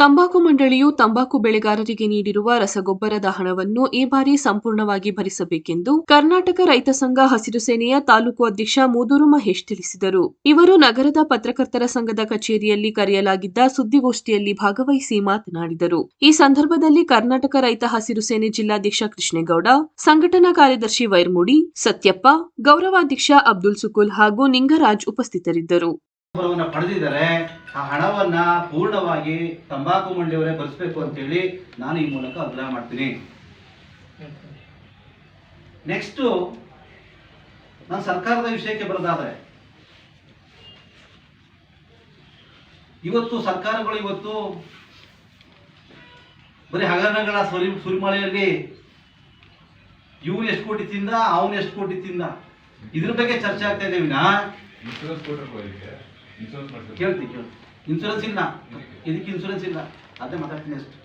ತಂಬಾಕು ಮಂಡಳಿಯು ತಂಬಾಕು ಬೆಳೆಗಾರರಿಗೆ ನೀಡಿರುವ ರಸಗೊಬ್ಬರದ ಹಣವನ್ನು ಈ ಬಾರಿ ಸಂಪೂರ್ಣವಾಗಿ ಭರಿಸಬೇಕೆಂದು ಕರ್ನಾಟಕ ರೈತ ಸಂಘ ಹಸಿರು ಸೇನೆಯ ತಾಲೂಕು ಅಧ್ಯಕ್ಷ ಮೂದೂರು ಮಹೇಶ್ ತಿಳಿಸಿದರು. ಇವರು ನಗರದ ಪತ್ರಕರ್ತರ ಸಂಘದ ಕಚೇರಿಯಲ್ಲಿ ಕರೆಯಲಾಗಿದ್ದ ಸುದ್ದಿಗೋಷ್ಠಿಯಲ್ಲಿ ಭಾಗವಹಿಸಿ ಮಾತನಾಡಿದರು. ಈ ಸಂದರ್ಭದಲ್ಲಿ ಕರ್ನಾಟಕ ರೈತ ಹಸಿರು ಸೇನೆ ಜಿಲ್ಲಾಧ್ಯಕ್ಷ ಕೃಷ್ಣೇಗೌಡ, ಸಂಘಟನಾ ಕಾರ್ಯದರ್ಶಿ ವೈರ್ಮುಡಿ, ಸತ್ಯಪ್ಪ, ಗೌರವಾಧ್ಯಕ್ಷ ಅಬ್ದುಲ್ ಸುಕುಲ್ ಹಾಗೂ ನಿಂಗರಾಜ್ ಉಪಸ್ಥಿತರಿದ್ದರು. ಪಡೆದಿದ್ದಾರೆ, ಆ ಹಣವನ್ನ ಪೂರ್ಣವಾಗಿ ತಂಬಾಕು ಮಂಡಿಯವರೇ ಅಂತ ಹೇಳಿ ನಾನು ಈ ಮೂಲಕ ಆಗ್ರಹ ಮಾಡ್ತೀನಿ. ನೆಕ್ಸ್ಟ್ ನಾನು ಸರ್ಕಾರದ ವಿಷಯಕ್ಕೆ ಬರೋದಾದ್ರೆ, ಇವತ್ತು ಸರ್ಕಾರಗಳು ಇವತ್ತು ಬರೀ ಹಗರಣಗಳ ಸುರಿ ಸುರಿಮಳೆಯಲ್ಲಿ ಇವನು ಎಷ್ಟು ಕೋಟಿ ತಿಂದ, ಅವನು ಎಷ್ಟು ಕೋಟಿ ತಿಂದ, ಇದ್ರ ಬಗ್ಗೆ ಚರ್ಚೆ ಆಗ್ತಾ ಇದೆ ಕೇಳ್ತೀನಿ ಕೇಳಿ ಇನ್ಶೂರೆನ್ಸ್ ಇಲ್ಲ. ಇದಕ್ಕೆ ಇನ್ಶೂರೆನ್ಸ್ ಇಲ್ಲ. ಅದೇ ಮಾತಾಡ್ತೀನಿ ಅಷ್ಟು.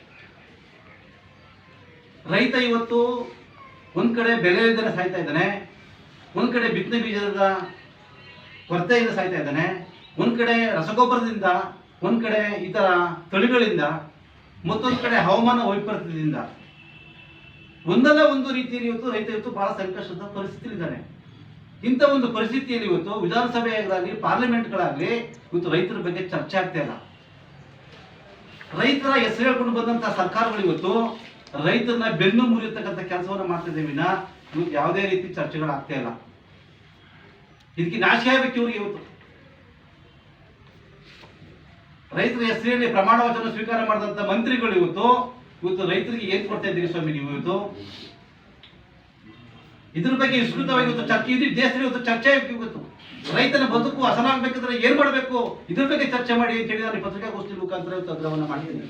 ರೈತ ಇವತ್ತು ಒಂದ್ ಕಡೆ ಬೆಲೆ ಇಲ್ಲದೆ ಸಾಯ್ತಾ ಇದ್ದಾನೆ. ಒಂದ್ ಕಡೆ ಬಿತ್ತನೆ ಬೀಜದ ಕೊರತೆಯಿಂದ ಸಾಯ್ತಾ ಇದ್ದಾನೆ. ಒಂದ್ ಕಡೆ ರಸಗೊಬ್ಬರದಿಂದ, ಒಂದ್ ಕಡೆ ಇತರ ತಳಿಗಳಿಂದ, ಮತ್ತೊಂದು ಕಡೆ ಹವಾಮಾನ ವೈಪರೀತ್ಯದಿಂದ. ಒಂದಲ್ಲ ಒಂದು ರೀತಿಯಲ್ಲಿ ಇವತ್ತು ರೈತ ಇವತ್ತು ಬಹಳ ಸಂಕಷ್ಟದ ಪರಿಸ್ಥಿತಿಲಿದ್ದಾನೆ ಇಂಥ ಒಂದು ಪರಿಸ್ಥಿತಿಯಲ್ಲಿ ಇವತ್ತು ವಿಧಾನಸಭೆಗಳಾಗಲಿ, ಪಾರ್ಲಿಮೆಂಟ್ಗಳಾಗಲಿ ಇವತ್ತು ರೈತರ ಬಗ್ಗೆ ಚರ್ಚೆ ಆಗ್ತಾ ಇಲ್ಲ. ರೈತರ ಹೆಸರು ಹೇಳ್ಕೊಂಡು ಬಂದಂತಹ ಸರ್ಕಾರಗಳು ಇವತ್ತು ರೈತರನ್ನ ಬೆನ್ನು ಮುರಿಯತಕ್ಕಂಥ ಕೆಲಸವನ್ನು ಮಾಡ್ತಿದ್ದೆ ವಿನ ಇವತ್ತು ಯಾವುದೇ ರೀತಿ ಚರ್ಚೆಗಳು ಆಗ್ತಾ ಇಲ್ಲ. ಇದಕ್ಕೆ ನಾಶ ಆಗಬೇಕು ಇವ್ರಿಗೆ ಇವತ್ತು. ರೈತರ ಹೆಸರಿನಲ್ಲಿ ಪ್ರಮಾಣ ವಚನ ಸ್ವೀಕಾರ ಮಾಡಿದಂತ ಮಂತ್ರಿಗಳು ಇವತ್ತು ಇವತ್ತು ರೈತರಿಗೆ ಏನ್ ಕೊಡ್ತಾ ಇದ್ದೀರಿ ಸ್ವಾಮಿ ನೀವು ಇವತ್ತು? ಇದ್ರ ಬಗ್ಗೆ ವಿಸ್ತೃತವಾಗಿ ಇವತ್ತು ಚರ್ಚೆ ಇದು ದೇಶದಲ್ಲಿ ಇವತ್ತು ಚರ್ಚೆ ಇವತ್ತು. ರೈತನ ಬದುಕು ಹಸನಾಗಬೇಕಂದ್ರೆ ಏನ್ ಮಾಡಬೇಕು? ಇದ್ರ ಬಗ್ಗೆ ಚರ್ಚೆ ಮಾಡಿ ಅಂತ ಹೇಳಿ ನಾನು ಪತ್ರಿಕಾಗೋಷ್ಠಿ ಮುಖಾಂತರ ಇವತ್ತು ಆಗ್ರಹವನ್ನು ಮಾಡ್ತೀನಿ.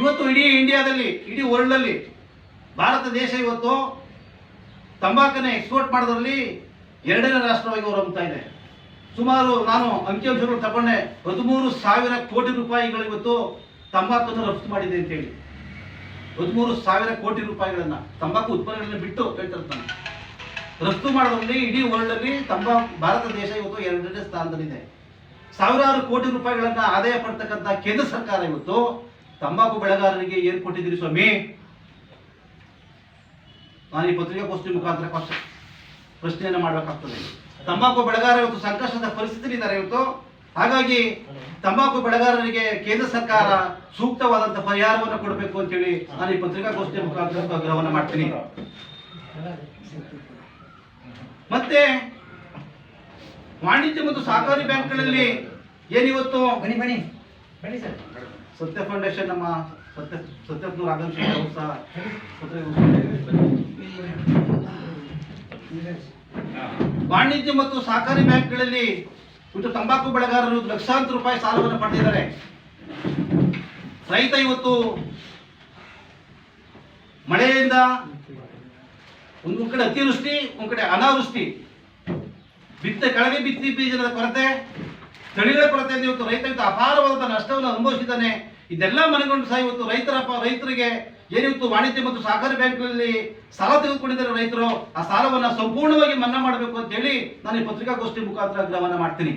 ಇವತ್ತು ಇಡೀ ಇಂಡಿಯಾದಲ್ಲಿ, ಇಡೀ ವರ್ಲ್ಡ್ ಅಲ್ಲಿ ಭಾರತ ದೇಶ ಇವತ್ತು ತಂಬಾಕನ್ನ ಎಕ್ಸ್ಪೋರ್ಟ್ ಮಾಡೋದ್ರಲ್ಲಿ ಎರಡನೇ ರಾಷ್ಟ್ರವಾಗಿ ಹೊರಹೊಮ್ತಾ ಇದೆ. ಸುಮಾರು ನಾನು ಅಂಕಿಅಂಶಗಳು ತಗೊಂಡೆ, ಹದಿಮೂರು ಸಾವಿರ ಕೋಟಿ ರೂಪಾಯಿಗಳು ಇವತ್ತು ತಂಬಾಕನ್ನು ರಫ್ತು ಮಾಡಿದೆ ಅಂತ ಹೇಳಿ. ಹದಿಮೂರು ಸಾವಿರ ಕೋಟಿ ರೂಪಾಯಿಗಳನ್ನ ತಂಬಾಕು ಉತ್ಪನ್ನಗಳನ್ನ ಬಿಟ್ಟು ಹೇಳ್ತಾರೆ ನಾನು ರಫ್ತು ಮಾಡೋದ್ರಲ್ಲಿ ಇಡೀ ವರ್ಲ್ಡ್ ಅಲ್ಲಿ ತಂಬಾಕು ಭಾರತ ದೇಶ ಇವತ್ತು ಎರಡನೇ ಸ್ಥಾನದಲ್ಲಿದೆ. ಸಾವಿರಾರು ಕೋಟಿ ರೂಪಾಯಿಗಳನ್ನ ಆದಾಯ ಪಡ್ತಕ್ಕಂಥ ಕೇಂದ್ರ ಸರ್ಕಾರ ಇವತ್ತು ತಂಬಾಕು ಬೆಳೆಗಾರರಿಗೆ ಏನ್ ಕೊಟ್ಟಿದ್ದೀರಿ ಸ್ವಾಮಿ? ನಾನು ಈ ಪತ್ರಿಕಾಗೋಷ್ಠಿ ಮುಖಾಂತರ ಪ್ರಶ್ನೆ ಪ್ರಶ್ನೆಯನ್ನು ಮಾಡಬೇಕಾಗ್ತದೆ. ತಂಬಾಕು ಬೆಳೆಗಾರ ಇವತ್ತು ಸಂಕಷ್ಟದ ಪರಿಸ್ಥಿತಿ ಇದ್ದಾರೆ ಇವತ್ತು. ಹಾಗಾಗಿ ತಂಬಾಕು ಬೆಳೆಗಾರರಿಗೆ ಕೇಂದ್ರ ಸರ್ಕಾರ ಸೂಕ್ತವಾದಂತಹ ಪರಿಹಾರವನ್ನು ಕೊಡಬೇಕು ಅಂತೇಳಿ ನಾನು ಈ ಪತ್ರಿಕಾಗೋಷ್ಠಿಯ ಮುಖಾಂತರ ಆಗ್ರಹವನ್ನು ಮಾಡ್ತೀನಿ. ಮತ್ತೆ ವಾಣಿಜ್ಯ ಮತ್ತು ಸಹಕಾರಿ ಬ್ಯಾಂಕ್ಗಳಲ್ಲಿ ಏನಿವತ್ತು? ಸತ್ಯ ಫೌಂಡೇಶನ್ ನಮ್ಮ ಸತ್ಯ ಸತ್ಯಪ್ನೂರ್ ಆಕಾಂಕ್ಷಿ ಅವರು ಸಹ ವಾಣಿಜ್ಯ ಮತ್ತು ಸಹಕಾರಿ ಬ್ಯಾಂಕ್ಗಳಲ್ಲಿ ಇವತ್ತು ತಂಬಾಕು ಬೆಳೆಗಾರರು ಲಕ್ಷಾಂತರ ರೂಪಾಯಿ ಸಾಲವನ್ನು ಪಡೆದಿದ್ದಾರೆ. ರೈತ ಇವತ್ತು ಮಳೆಯಿಂದ ಒಂದು ಕಡೆ ಅತಿವೃಷ್ಟಿ, ಒಂದು ಕಡೆ ಅನಾವೃಷ್ಟಿ. ಬಿತ್ತ ಕಳವೆ ಬಿತ್ತಿ ಬೀಜದ ಕೊರತೆ, ತಳಿಗಳ ಕೊರತೆಯಿಂದ ಇವತ್ತು ರೈತ ಇವತ್ತು ನಷ್ಟವನ್ನು ಅನುಭವಿಸಿದ್ದಾನೆ. ಇದೆಲ್ಲ ಮನೆಗೊಂಡು ಸಹ ಇವತ್ತು ರೈತರ ರೈತರಿಗೆ ಏನಿವತ್ತು ವಾಣಿಜ್ಯ ಮತ್ತು ಸಹಕಾರಿ ಬ್ಯಾಂಕ್ಗಳಲ್ಲಿ ಸಾಲ ತೆಗೆದುಕೊಂಡಿದ್ದಾರೆ ರೈತರು, ಆ ಸಾಲವನ್ನು ಸಂಪೂರ್ಣವಾಗಿ ಮನ್ನಾ ಮಾಡಬೇಕು ಅಂತ ಹೇಳಿ ನಾನು ಈ ಪತ್ರಿಕಾಗೋಷ್ಠಿ ಮುಖಾಂತರ ಗಮನ ಮಾಡ್ತೀನಿ.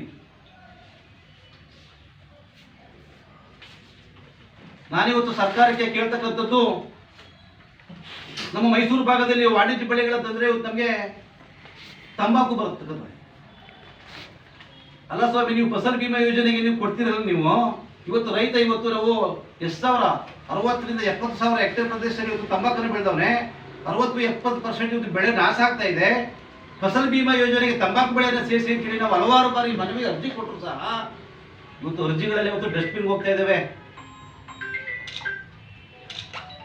ನಾನಿವತ್ತು ಸರ್ಕಾರಕ್ಕೆ ಕೇಳ್ತಕ್ಕಂಥದ್ದು, ನಮ್ಮ ಮೈಸೂರು ಭಾಗದಲ್ಲಿ ವಾಣಿಜ್ಯ ಬೆಳೆಗಳ ತಂದ್ರೆ ಇವತ್ತು ನಮಗೆ ತಂಬಾಕು ಬರ್ತಕ್ಕಂಥ ಅಲ್ಲ ಸ್ವಾಮಿ, ನೀವು ಫಸಲ್ ಭೀಮಾ ಯೋಜನೆಗೆ ನೀವು ಕೊಡ್ತೀರಲ್ಲ ನೀವು? ಇವತ್ತು ರೈತ ಇವತ್ತು ನಾವು ಎಷ್ಟು ಸಾವಿರ? ಅರವತ್ತರಿಂದ ಎಪ್ಪತ್ತು ಸಾವಿರ ಹೆಕ್ಟೇರ್ ಪ್ರದೇಶದಲ್ಲಿ ಇವತ್ತು ತಂಬಾಕನ್ನು ಬೆಳೆದವನೆ, ಅರವತ್ತು ಎಪ್ಪತ್ತು ಪರ್ಸೆಂಟ್ ಇವತ್ತು ಬೆಳೆ ನಾಶ ಆಗ್ತಾ ಇದೆ. ಫಸಲ್ ಬಿಮಾ ಯೋಜನೆಗೆ ತಂಬಾಕು ಬೆಳೆಯನ್ನು ಸೇರಿಸಿ ಅಂತ ಹೇಳಿ ನಾವು ಹಲವಾರು ಬಾರಿ ಮನವಿ ಅರ್ಜಿ ಕೊಟ್ಟರು ಸಹ. ಇವತ್ತು ಅರ್ಜಿಗಳಲ್ಲಿ ಇವತ್ತು ಡಸ್ಟ್ಬಿನ್ ಹೋಗ್ತಾ ಇದ್ದಾವೆ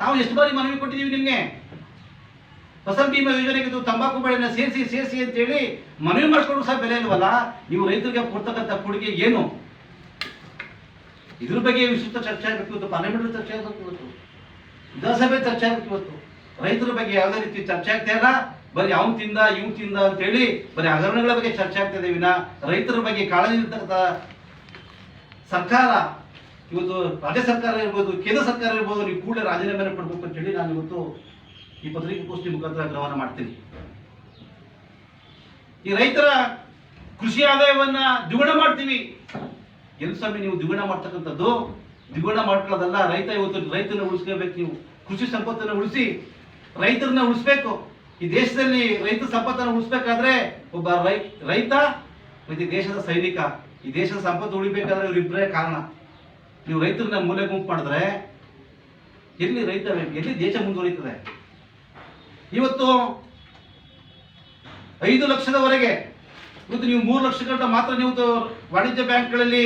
ನಾವು ಎಷ್ಟು ಬಾರಿ ಮನವಿ ಕೊಟ್ಟಿದ್ದೀವಿ ನಿಮಗೆ? ಫಸಲ್ ಬಿಮಾ ಯೋಜನೆಗೆ ತಂಬಾಕು ಬೆಳೆನ ಸೇರಿಸಿ ಸೇರಿಸಿ ಅಂತ ಹೇಳಿ ಮನವಿ ಮಾಡ್ಕೊಂಡ್ರು ಸಹ ಬೆಲೆ ಇಲ್ವಲ್ಲ? ನೀವು ರೈತರಿಗೆ ಕೊಡ್ತಕ್ಕಂಥ ಕೊಡುಗೆ ಏನು? ಇದ್ರ ಬಗ್ಗೆ ವಿಸ್ತೃತ ಚರ್ಚೆ ಆಗಬೇಕು ಇವತ್ತು ಪಾರ್ಲಿಮೆಂಟ್ ಚರ್ಚೆ ಆಗಬೇಕು ಇವತ್ತು. ವಿಧಾನಸಭೆ ಚರ್ಚೆ ಆಗಬೇಕು ಇವತ್ತು. ರೈತರ ಬಗ್ಗೆ ಯಾವುದೇ ರೀತಿ ಚರ್ಚೆ ಆಗ್ತಾ ಇಲ್ಲ. ಬರೀ ಅವ್ನು ತಿಂದ ಇವ್ ತಿಂದ ಅಂತ ಹೇಳಿ ಬರೀ ಹಗರಣಗಳ ಬಗ್ಗೆ ಚರ್ಚೆ ಆಗ್ತಾ ಇದೆ ವಿನ ರೈತರ ಬಗ್ಗೆ ಕಾಳಜಿ ಇರ್ತಕ್ಕಂಥ ಸರ್ಕಾರ, ಇವತ್ತು ರಾಜ್ಯ ಸರ್ಕಾರ ಇರ್ಬೋದು, ಕೇಂದ್ರ ಸರ್ಕಾರ ಇರ್ಬೋದು, ನೀವು ಕೂಡಲೇ ರಾಜೀನಾಮೆಯನ್ನು ಕೊಡಬೇಕು ಅಂತ ಹೇಳಿ ನಾನು ಇವತ್ತು ಈ ಪತ್ರಿಕಾಗೋಷ್ಠಿ ಮುಖಾಂತರ ಆಗ್ರಹವನ್ನು ಮಾಡ್ತೀನಿ. ಈ ರೈತರ ಕೃಷಿ ಆದಾಯವನ್ನ ದ್ವಿಗುಣ ಮಾಡ್ತೀವಿ. ಎಲ್ಲಿ ಸ್ವಾಮಿ ನೀವು ದ್ವಿಗುಣ ಮಾಡ್ತಕ್ಕಂಥದ್ದು, ದ್ವಿಗುಣ ಮಾಡ್ಕೊಳ್ಳೋದಲ್ಲ, ರೈತ ಇವತ್ತು ರೈತನ ಉಳಿಸ್ಕೋಬೇಕು ನೀವು. ಕೃಷಿ ಸಂಪತ್ತನ್ನು ಉಳಿಸಿ ರೈತರನ್ನ ಉಳಿಸ್ಬೇಕು. ಈ ದೇಶದಲ್ಲಿ ರೈತ ಸಂಪತ್ತನ್ನು ಉಳಿಸ್ಬೇಕಾದ್ರೆ ಒಬ್ಬ ರೈತ ಮತ್ತೆ ದೇಶದ ಸೈನಿಕ. ಈ ದೇಶದ ಸಂಪತ್ತು ಉಳಿಬೇಕಾದ್ರೆ ಇವರಿಬ್ಬರೇ ಕಾರಣ. ನೀವು ರೈತರನ್ನ ಮೂಲೆ ಗುಂಪು ಮಾಡಿದ್ರೆ ಎಲ್ಲಿ ರೈತ ಎಲ್ಲಿ ದೇಶ ಮುಂದುವರಿತದೆ? ಇವತ್ತು ಐದು ಲಕ್ಷದವರೆಗೆ ಇವತ್ತು ನೀವು ಮೂರು ಲಕ್ಷಗಂಟ ಮಾತ್ರ ನೀವು ವಾಣಿಜ್ಯ ಬ್ಯಾಂಕ್ಗಳಲ್ಲಿ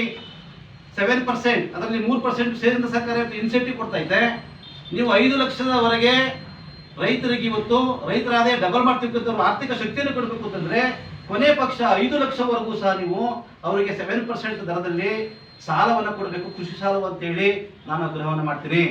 ಸೆವೆನ್ ಪರ್ಸೆಂಟ್ ಅದರಲ್ಲಿ ಮೂರು ಪರ್ಸೆಂಟ್ ಸೇರಿದ ಸರ್ಕಾರ ಇನ್ಸೆಂಟಿವ್ ಕೊಡ್ತಾ ಇದೆ. ನೀವು ಐದು ಲಕ್ಷದವರೆಗೆ ರೈತರಿಗೆ ಇವತ್ತು ರೈತರ ಆದಾಯ ಡಬಲ್ ಮಾಡ್ತಿರ್ತಕ್ಕಂಥ ಆರ್ಥಿಕ ಶಕ್ತಿಯನ್ನು ಕೊಡಬೇಕು ಅಂತಂದ್ರೆ ಕೊನೆ ಪಕ್ಷ ಐದು ಲಕ್ಷವರೆಗೂ ಸಹ ನೀವು ಅವರಿಗೆ ಸೆವೆನ್ ಪರ್ಸೆಂಟ್ ದರದಲ್ಲಿ ಸಾಲವನ್ನು ಕೊಡಬೇಕು, ಕೃಷಿ ಸಾಲ ಅಂತೇಳಿ ನಾನು ಆಗ್ರಹವನ್ನು ಮಾಡ್ತೀನಿ.